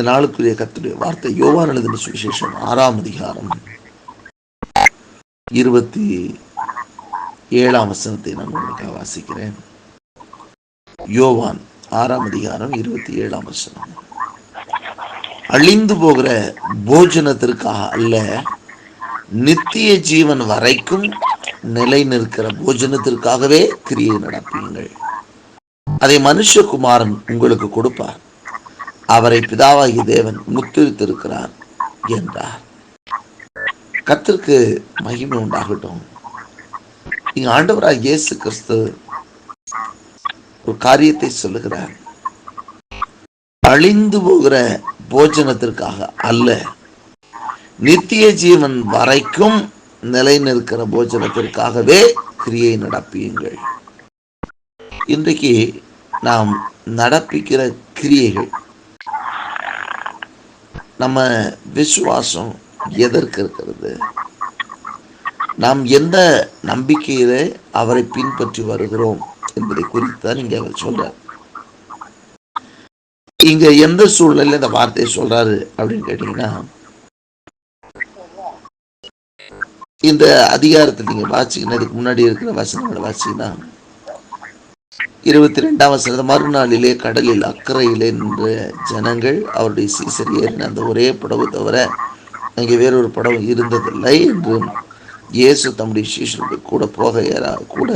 இந்த நாளுக்குரிய கத்துடைய வார்த்தை யோவான் எழுதின சுவிசேஷம் ஆறாம் அதிகாரம். இருபத்தி ஏழாம் வசனத்தை நான் உங்களுக்காக வாசிக்கிறேன். யோவான் ஆறாம் அதிகாரம் இருபத்தி ஏழாம் வசனம். அழிந்து போகிற போஜனத்திற்காக அல்ல நித்திய ஜீவன் வரைக்கும் நிலை நிற்கிற போஜனத்திற்காகவே கிரியை நடப்பீங்கள் அதை மனுஷகுமாரன் உங்களுக்கு கொடுப்பார். அவரை பிதாவாகிய தேவன் முத்திரித்திருக்கிறார் என்றார். கத்திற்கு மகிமை உண்டாகட்டும். இங்க ஆண்டவராக இயேசு கிறிஸ்து ஒரு காரியத்தை சொல்லுகிறார். அழிந்து போகிற போஜனத்திற்காக அல்ல நித்திய ஜீவன் வரைக்கும் நிலை நிற்கிற போஜனத்திற்காகவே கிரியை நடப்பியுங்கள். இன்றைக்கு நாம் நடப்பிக்கிற கிரியைகள் நம்ம விசுவாசம் எதற்கு இருக்கிறது? நாம் எந்த நம்பிக்கையில அவரை பின்பற்றி வருகிறோம் என்பதை குறித்து தான் இங்க அவர் சொல்றார். இங்க எந்த சூழ்நிலையில இந்த வார்த்தையை சொல்றாரு அப்படின்னு கேட்டீங்கன்னா இந்த அதிகாரத்தை நீங்க வாசிக்கணும் இதுக்கு முன்னாடி இருக்கிற வசனங்களை வாசிங்கன்னா இருபத்தி ரெண்டாம் வசனத்தை மறுநாளிலே கடலில் அக்கறையிலே நின்ற ஜனங்கள் அவருடைய சீசர் ஏறின அந்த ஒரே படவு தவிர அங்கே வேறொரு படம் இருந்ததில்லை என்றும் இயேசு தம்முடைய சீஷருக்கு கூட போக ஏறா கூட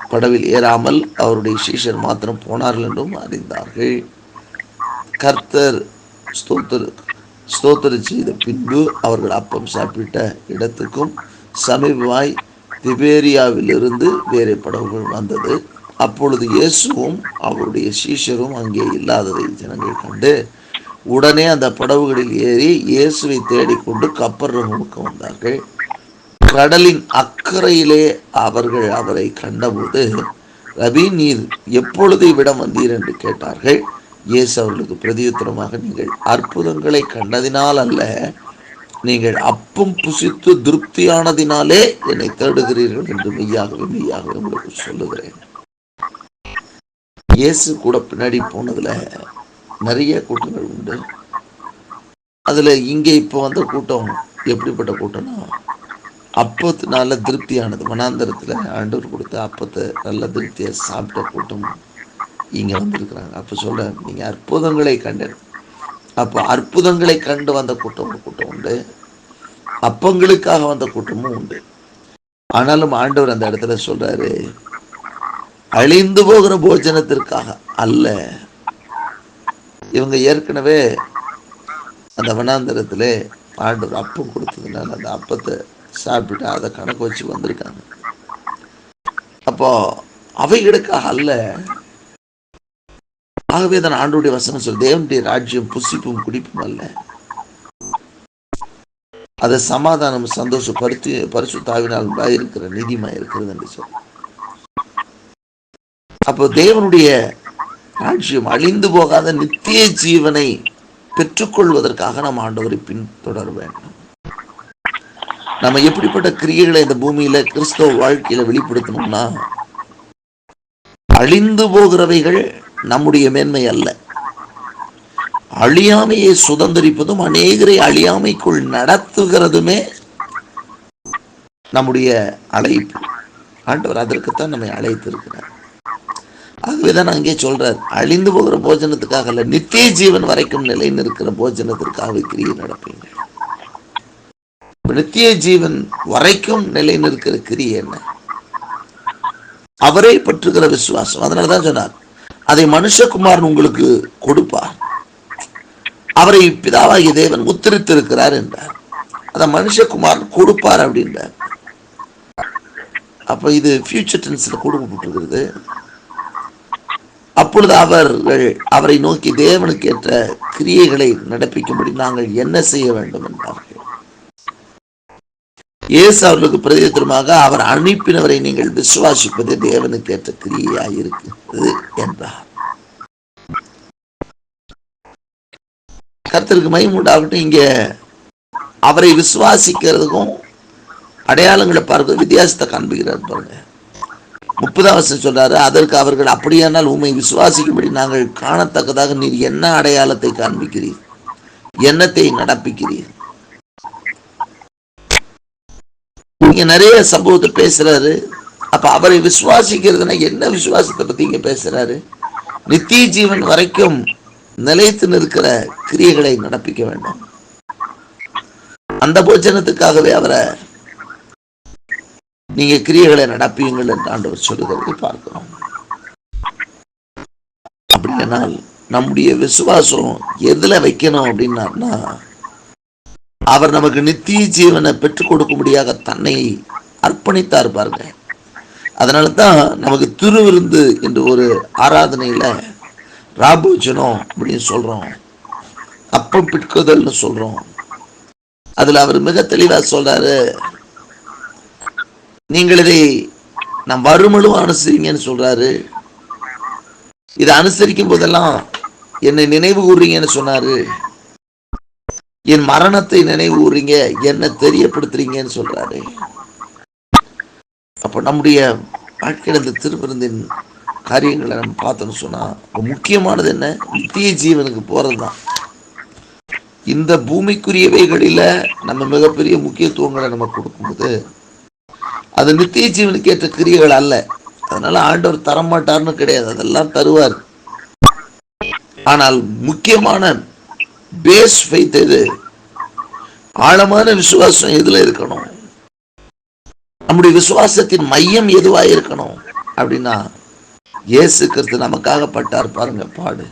படவில் ஏறாமல் அவருடைய சீஷர் மாத்திரம் போனார்கள் என்றும் அறிந்தார்கள். கர்த்தர் ஸ்தோத்திர ஸ்தோத்திரம் செய்த பின்பு அவர்கள் அப்பம் சாப்பிட்ட இடத்துக்கும் சமீபமாய் திபேரியாவிலிருந்து வேறு படகுகள் வந்தது. அப்பொழுது இயேசுவும் அவருடைய சீஷரும் அங்கே இல்லாததை ஜனங்கள் கண்டு உடனே அந்த படவுகளில் ஏறி இயேசுவை தேடிக்கொண்டு கப்பர் ரகமுக்கு வந்தார்கள். கடலின் அக்கறையிலே அவர்கள் அவரை கண்டபோது ரவி நீர் எப்பொழுது இவ்விடம் வந்தீர்? என்று கேட்டார்கள். இயேசு அவர்களுக்கு பிரதியுத்தரமாக நீங்கள் அற்புதங்களை கண்டதினால் அல்ல நீங்கள் அப்பம் புசித்து திருப்தியானதினாலே என்னை தேடுகிறீர்கள் என்று மெய்யாகவே மெய்யாகவே உங்களுக்கு சொல்லுகிறேன். இயேசு கூட பின்னாடி போனதில் நிறைய கூட்டங்கள் உண்டு. அதில் இங்கே இப்போ வந்த கூட்டம் எப்படிப்பட்ட கூட்டம்னா அப்பத்து நல்ல திருப்தியானது. வனாந்தரத்துல ஆண்டவர் கொடுத்த அப்பத்தை நல்ல திருப்தியை சாப்பிட்ட கூட்டம் இங்கே வந்திருக்கிறாங்க. அப்போ சொல்ற நீங்கள் அற்புதங்களை கண்டு அப்போ அற்புதங்களை கண்டு வந்த கூட்டம் ஒரு கூட்டம் உண்டு. அப்பங்களுக்காக வந்த கூட்டமும் உண்டு. ஆனாலும் ஆண்டவர் அந்த இடத்துல சொல்கிறாரு அழிந்து போகிற போஜனத்திற்காக அல்ல. இவங்க ஏற்கனவே அந்த வனாந்தரத்திலே ஆண்டவர் அப்பம் கொடுத்ததுனால அந்த அப்பத்தை சாப்பிட்டு அதை கணக்கு வச்சு வந்திருக்காங்க. அப்போ அவைகளுக்காக அல்ல. ஆகவே தான் ஆண்டுடைய வசனம் சொல் தேவனுடைய ராஜ்யம் புசிப்பும் குடிப்பும் அல்ல. அதை சமாதானம் சந்தோஷம் பருத்தி பரிசு தாவினால் இருக்கிற நீதிமா இருக்கிறது என்று சொல் அப்போ தேவனுடைய ராஜ்யம் அழிந்து போகாத நித்திய ஜீவனை பெற்றுக்கொள்வதற்காக நாம் ஆண்டவரை பின்தொடர வேண்டும். நம்ம எப்படிப்பட்ட கிரியைகளை இந்த பூமியில கிறிஸ்தவ வாழ்க்கையில வெளிப்படுத்தணும்னா அழிந்து போகிறவைகள் நம்முடைய மேன்மை அல்ல. அழியாமையை சுதந்திரிப்பதும் அநேகரை அழியாமைக்குள் நடத்துகிறதுமே நம்முடைய அழைப்பு. ஆண்டவர் அதற்குத்தான் நம்மை அழைத்திருக்கிறார். ஆகவேதான் அங்கே சொல்றார் அழிந்து போகிற போஜனத்துக்காக அல்ல நித்திய ஜீவன் வரைக்கும் நிலை நிற்கிற போஜனத்திற்காக கிரியை நடப்பீங்க நித்திய ஜீவன் வரைக்கும் நிலை நிற்கிற கிரியை என்ன? அவரை பற்றுகிற விசுவாசம். அதனாலதான் சொன்னார் அதை மனுஷகுமாரன் உங்களுக்கு கொடுப்பார். அவரை பிதாவாகிய தேவன் உத்தரித்திருக்கிறார் என்றார். அதை மனுஷகுமாரன் கொடுப்பார் அப்படின்றார். அப்ப இது ஃபியூச்சர் டென்ஸ்ல கொடுக்கப்பட்டிருக்கிறது. அப்பொழுது அவர்கள் அவரை நோக்கி தேவனுக்கு ஏற்ற கிரியைகளை நடப்பிக்கும்படி நாங்கள் என்ன செய்ய வேண்டும் என்றார்கள். இயேசு அவர்களுக்கு பிரதித்திரமாக அவர் அனுப்பினவரை நீங்கள் விசுவாசிப்பது தேவனுக்கு ஏற்ற கிரியையாக இருக்கிறது என்றார். கர்த்தருக்கு மைமுண்டாகட்டும் இங்க அவரை விசுவாசிக்கிறதுக்கும் அடையாளங்களை பார்க்க வித்தியாசத்தை காண்பிக்கிறார் பாருங்க. முப்பதாவது வருஷம் சொல்றாரு. அதற்கு அவர்கள் அப்படியானால் உண்மை விசுவாசிக்கும்படி நாங்கள் காணத்தக்கதாக நீர் என்ன அடையாளத்தை காண்பிக்கிறீர்? எண்ணத்தை நடப்பிக்கிறீர்? நீங்க நிறைய சம்பவத்தை பேசுறாரு. அப்ப அவரை விசுவாசிக்கிறதுனா என்ன விசுவாசத்தை பத்தி இங்க பேசுறாரு? நித்திய ஜீவன் வரைக்கும் நிலைத்து நிற்கிற கிரியைகளை நடப்பிக்க வேண்டும். அந்த போஜனத்துக்காகவே அவரை நீங்க கிரியைகளை நடப்பியுங்கள் என்று ஆண்டவர் சொல்லுகிறதை பார்க்கிறோம். அப்படின்னால் நம்முடைய விசுவாசம் எதுல வைக்கணும் அப்படின்னார்னா அவர் நமக்கு நித்திய ஜீவனை பெற்றுக் கொடுக்கும்படியாக தன்னை அர்ப்பணித்தார் பாருங்க. அதனால தான் நமக்கு திருவிருந்து என்று ஒரு ஆராதனையில ராபோஜனம் அப்படின்னு சொல்றோம். அப்பம் பிட்குதல்னு சொல்றோம். அதுல அவர் மிக தெளிவா சொல்றாரு நீங்கள் இதை நான் வருமளும் அனுசரிங்கன்னு சொல்றாரு. இதை அனுசரிக்கும் போதெல்லாம் என்னை நினைவு கூறுறீங்கன்னு சொன்னாரு. என் மரணத்தை நினைவு கூறுறீங்க என்ன தெரியப்படுத்துறீங்கன்னு சொல்றாரு. அப்போ நம்முடைய வாழ்க்கையில் இந்த திருவிருந்தின் காரியங்களை நம்ம பார்த்தோம்னு சொன்னா முக்கியமானது என்ன? நித்திய ஜீவனுக்கு போறது தான் இந்த பூமிக்குரியவைகளில் நம்ம மிகப்பெரிய முக்கியத்துவங்களை நம்ம கொடுக்கும்போது அது நித்திய ஜீவனுக்கு ஏற்ற கிரியைகள் அல்ல. அதனால ஆண்டவர் தரமாட்டார்னு கிடையாது. அதெல்லாம் தருவார். ஆனால் முக்கியமான பேஸ் ஃபைத் எது? ஆழமான விசுவாசம் எதுல இருக்கணும்? நம்முடைய விசுவாசத்தின் மையம் எதுவா இருக்கணும்? அப்படின்னா இயேசு கிறிஸ்து நமக்காக பட்டார் பாருங்க பாடு.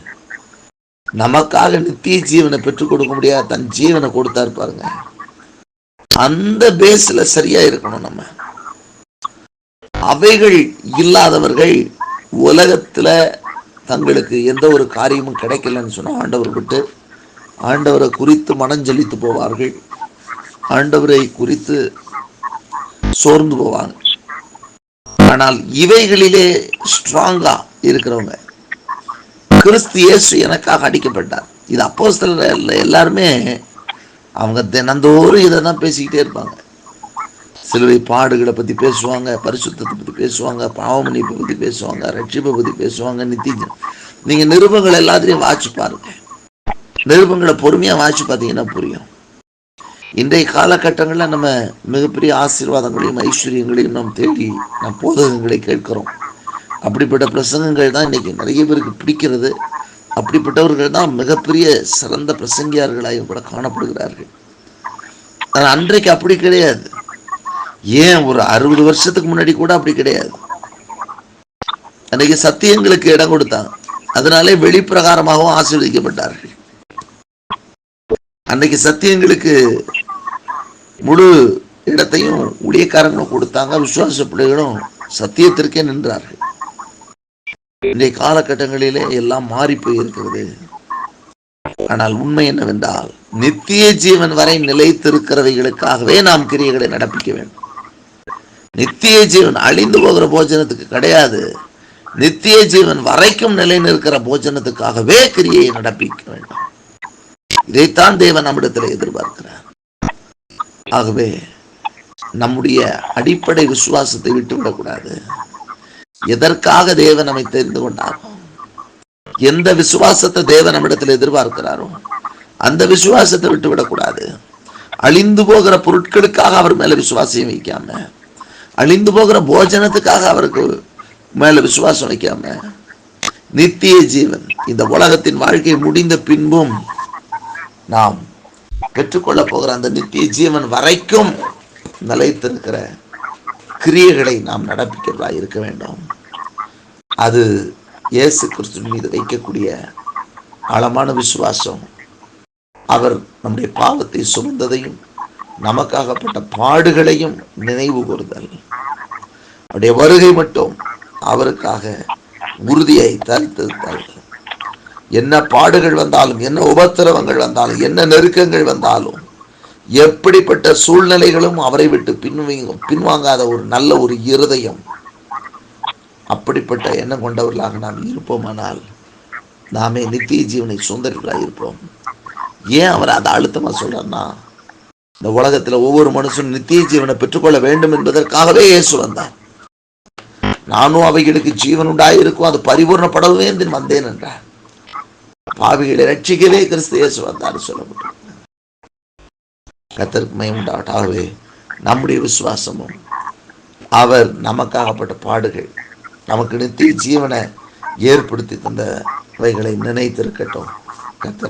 நமக்காக நித்திய ஜீவனை பெற்றுக் கொடுக்க முடியாது. தன் ஜீவனை கொடுத்தா பாருங்க. அந்த பேஸ்ல சரியா இருக்கணும் நம்ம. அவைகள் இல்லாதவர்கள் உலகத்துல தங்களுக்கு எந்த ஒரு காரியமும் கிடைக்கலன்னு சொன்னால் ஆண்டவர் விட்டு ஆண்டவரை குறித்து மனஞ்சலித்து போவார்கள். ஆண்டவரை குறித்து சோர்ந்து போவாங்க. ஆனால் இவைகளிலே ஸ்ட்ராங்காக இருக்கிறவங்க கிறிஸ்து இயேசு எனக்காக அடிக்கப்பட்டார். இது அப்போ எல்லாருமே அவங்க தினந்தோறும் இதை தான் பேசிக்கிட்டே இருப்பாங்க. சிலுவை பாடுகளை பற்றி பேசுவாங்க பரிசுத்தத்தை பற்றி பேசுவாங்க பாவமணிப்பை பற்றி பேசுவாங்க ரட்சிப்பை பற்றி பேசுவாங்க நித்தியம் நீங்கள் நிருபங்கள் எல்லாத்தையும் வாட்சி பாருங்க. நிருபங்களை பொறுமையாக வாட்சி பார்த்தீங்கன்னா புரியும். இன்றைய காலகட்டங்களில் நம்ம மிகப்பெரிய ஆசீர்வாதங்களையும் ஐஸ்வர்யங்களையும் நாம் தேடி நம் போதகங்களை கேட்கிறோம். அப்படிப்பட்ட பிரசங்கங்கள் தான் இன்னைக்கு நிறைய பேருக்கு பிடிக்கிறது. அப்படிப்பட்டவர்கள் தான் மிகப்பெரிய சிறந்த பிரசங்கியார்களாக கூட காணப்படுகிறார்கள். ஆனால் அன்றைக்கு அப்படி கிடையாது. ஏன் ஒரு அறுபது வருஷத்துக்கு முன்னாடி கூட அப்படி கிடையாது. அன்னைக்கு சத்தியங்களுக்கு இடம் கொடுத்தாங்க. அதனாலே வெளிப்பிரகாரமாகவும் ஆசீர்வதிக்கப்பட்டார்கள். அன்னைக்கு சத்தியங்களுக்கு முழு இடத்தையும் ஊழியக்காரங்களும் கொடுத்தாங்க. விசுவாச பிள்ளைகளும் சத்தியத்திற்கே நின்றார்கள். இன்றைய காலகட்டங்களிலே எல்லாம் மாறி போயிருக்கிறது. ஆனால் உண்மை என்னவென்றால் நித்திய ஜீவன் வரை நிலைத்திருக்கிறவைகளுக்காகவே நாம் கிரியைகளை நடப்பிக்க வேண்டும். நித்திய ஜீவன் அழிந்து போகிற போஜனத்துக்கு கிடையாது. நித்திய ஜீவன் வரைக்கும் நிலை நிற்கிற போஜனத்துக்காகவே கிரியை நடப்பிக்க வேண்டும். இதைத்தான் தேவன் நம்மிடத்தில் எதிர்பார்க்கிறார். ஆகவே நம்முடைய அடிப்படை விசுவாசத்தை விட்டுவிடக்கூடாது. எதற்காக தேவன் நம்மை தெரிந்து கொண்டாரோ எந்த விசுவாசத்தை தேவன் நம்மிடத்தில் எதிர்பார்க்கிறாரோ அந்த விசுவாசத்தை விட்டுவிடக்கூடாது. அழிந்து போகிற பொருட்களுக்காக அவர் மேல விசுவாசியம் வைக்காம அழிந்து போகிற போஜனத்துக்காக அவருக்கு மேல விசுவாசம் வைக்காம நித்திய ஜீவன். இந்த உலகத்தின் வாழ்க்கை முடிந்த பின்பும் நாம் பெற்றுக்கொள்ள போகிற அந்த நித்திய ஜீவன் வரைக்கும் நிலைத்திருக்கிற கிரியைகளை நாம் நடப்பிக்கிறதா இருக்க வேண்டும். அது இயேசு கிறிஸ்து மீது வைக்கக்கூடிய ஆழமான விசுவாசம். அவர் நம்முடைய பாவத்தை சுமந்ததையும் நமக்காகப்பட்ட பாடுகளையும் நினைவு கூறுதல். அவருடைய வருகை மட்டும் அவருக்காக உறுதியை தரித்திருத்தல் என்ன பாடுகள் வந்தாலும் என்ன உபத்திரவங்கள் வந்தாலும் என்ன நெருக்கங்கள் வந்தாலும் எப்படிப்பட்ட சூழ்நிலைகளும் அவரை விட்டு பின்வீங்க பின்வாங்காத ஒரு நல்ல ஒரு இருதயம். அப்படிப்பட்ட எண்ணம் கொண்டவர்களாக நாம் இருப்போமானால் நாமே நித்திய ஜீவனை சுந்தர்களாக இருப்போம். ஏன் அவர் அதை அழுத்தமா சொல்றாருன்னா இந்த உலகத்துல ஒவ்வொரு மனுஷனும் நித்திய ஜீவனை பெற்றுக்கொள்ள வேண்டும் என்பதற்காகவே இயேசு வந்தார். நானும் அவைகளுக்கு ஜீவன் உண்டாயிருக்கும் அது பரிபூர்ணப்படவே என்று வந்தேன் என்றார். பாவிகளை ரட்சிக்கவே கிறிஸ்து இயேசு வந்தார் சொல்லப்பட்டு கத்தருக்கு மயமுண்டாகவே நம்முடைய விசுவாசமும் அவர் நமக்காகப்பட்ட பாடுகள் நமக்கு நித்திய ஜீவனை ஏற்படுத்தி தந்தவைகளை நினைத்திருக்கட்டும். கத்தர்